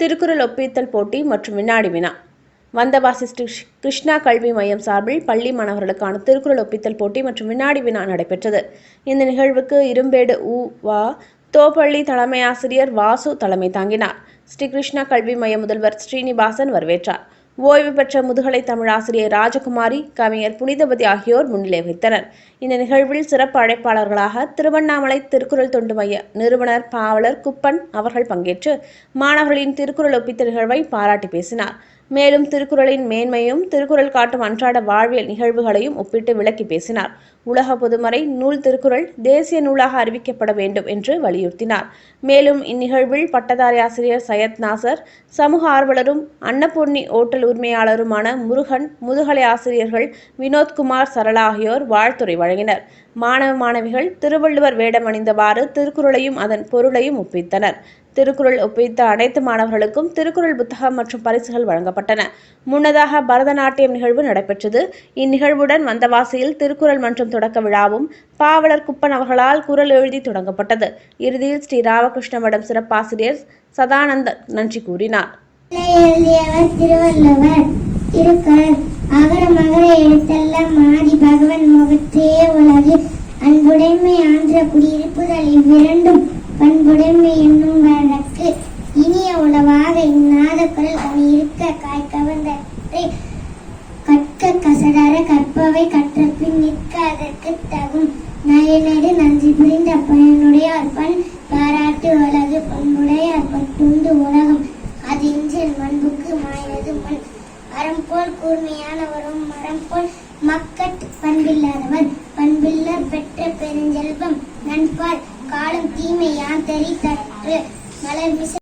திருக்குறள் ஒப்பித்தல் போட்டி மற்றும் வினாடி வினா. வந்தவாசி ஸ்ரீ கிருஷ்ணா கல்வி மையம் சார்பில் பள்ளி மாணவர்களுக்கான திருக்குறள் ஒப்பித்தல் போட்டி மற்றும் வினாடி வினா நடைபெற்றது. இந்த நிகழ்வுக்கு இரும்பேடு உ வா தோப்பள்ளி தலைமை ஆசிரியர் வாசு தலைமை தாங்கினார். ஸ்ரீ கிருஷ்ணா கல்வி மைய முதல்வர் ஸ்ரீனிவாசன் வரவேற்றார். ஓய்வு பெற்ற முதுகலை தமிழாசிரியர் ராஜகுமாரி கவிஞர் புனிதபதி ஆகியோர் முன்னிலை வகித்தனர். இந்த நிகழ்வில் சிறப்பு அழைப்பாளர்களாக திருவண்ணாமலை திருக்குறள் தொண்டு மைய நிறுவனர் பாவலர் குப்பன் அவர்கள் பங்கேற்று மாணவர்களின் திருக்குறள் ஒப்பித்த நிகழ்வை பாராட்டி பேசினார். மேலும் திருக்குறளின் மேன்மையும் திருக்குறள் காட்டும் அன்றாட வாழ்வியல் நிகழ்வுகளையும் ஒப்பிட்டு விளக்கி பேசினார். உலக பொதுமறை நூல் திருக்குறள் தேசிய நூலாக அறிவிக்கப்பட வேண்டும் என்று வலியுறுத்தினார். மேலும் இந்நிகழ்வில் பட்டதாரி ஆசிரியர் சையத் நாசர் சமூக ஆர்வலரும் அன்னபூர்ணி ஓட்டல் உரிமையாளருமான முருகன் முதுகலை ஆசிரியர்கள் வினோத்குமார் சரளா ஆகியோர் வாழ்த்துரை வழங்கினர். மாணவ மாணவிகள் திருவள்ளுவர் வேடம் அணிந்தவாறு திருக்குறளையும் அதன் பொருளையும் ஒப்பித்தனர். திருக்குறள் ஒப்பித்த அனைத்து மாணவர்களுக்கும் திருக்குறள் புத்தகம் மற்றும் பரிசுகள் வழங்கப்பட்டன. முன்னதாக பரதநாட்டியம் நிகழ்வு நடைபெற்றது. இந்நிகழ்வுடன் வந்தவாசியில் திருக்குறள் மன்றம் தொடக்க விழாவும் பாவலர் குப்பன் அவர்களால் குரல் எழுதி தொடங்கப்பட்டது. இறுதியில் ஸ்ரீ ராமகிருஷ்ண மடம் சிறப்பாசிரியர் சதானந்தன் நன்றி கூறினார். எழுதியவர் எழுத்தெல்லாம் ஆதி பகவன் முகத்தே உலகு அன்புடைமை ஆந்திர குடியிருப்புகள் இவ்விரண்டும் பண்புடைமை என்னும் இன்னாத குரல் கனி இருக்க காய் கவர்ந்தற்றை கற்க கசடார கற்பவை கற்ற பின் நிற்க அதற்கு தகும் நயநடு நன்றி புரிந்த பயனுடைய அற்பன் பாராட்டு உலகு அற்பன் துண்டு உலகம். அது இன்றில் மண்புக்கு மாயது மண். அறம் போல் கூர்மையானவரும் மரம் போல் மக்கட் பண்பில்லாதவர். பண்பில்லர் பெற்ற பெருஞ்செல்வம் நண்பால் காலம் தீமை யான் தெரி தற்று மலர் மிச